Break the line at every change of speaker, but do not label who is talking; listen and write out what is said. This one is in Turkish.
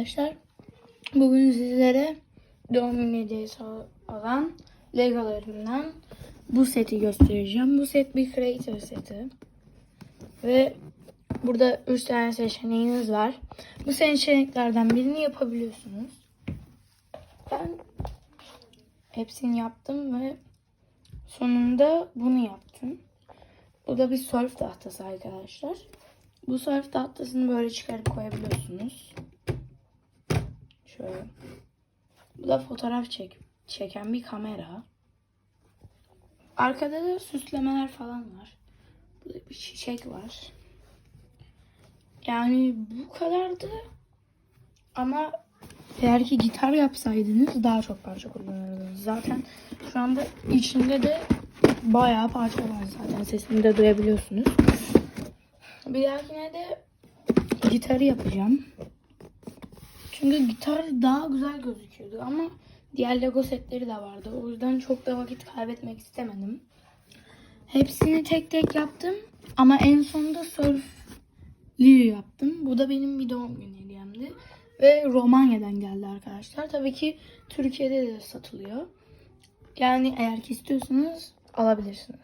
arkadaşlar. Bugün sizlere doğum günü hediyesi olan Legolarımdan bu seti göstereceğim. Bu set bir creator seti. Ve burada 3 tane seçeneğiniz var. Bu seçeneklerden birini yapabiliyorsunuz. Ben hepsini yaptım ve sonunda bunu yaptım. Bu da bir surf tahtası arkadaşlar. Bu surf tahtasını böyle çıkarıp koyabiliyorsunuz. Şöyle. Bu da fotoğraf çek çeken bir kamera. Arkada da süslemeler falan var. Burada bir çiçek var. Yani bu kadardı. Ama eğer ki gitar yapsaydınız daha çok parça kullanırdınız. Zaten şu anda içinde de bayağı parça var zaten. Sesini de duyabiliyorsunuz. Bir dahakine de gitarı yapacağım. Çünkü gitar daha güzel gözüküyordu ama diğer Lego setleri de vardı. O yüzden çok da vakit kaybetmek istemedim. Hepsini tek tek yaptım ama en sonunda Surf Leo yaptım. Bu da benim bir doğum günü hediyemdi. Ve Romanya'dan geldi arkadaşlar. Tabii ki Türkiye'de de satılıyor. Yani eğer ki istiyorsanız alabilirsiniz.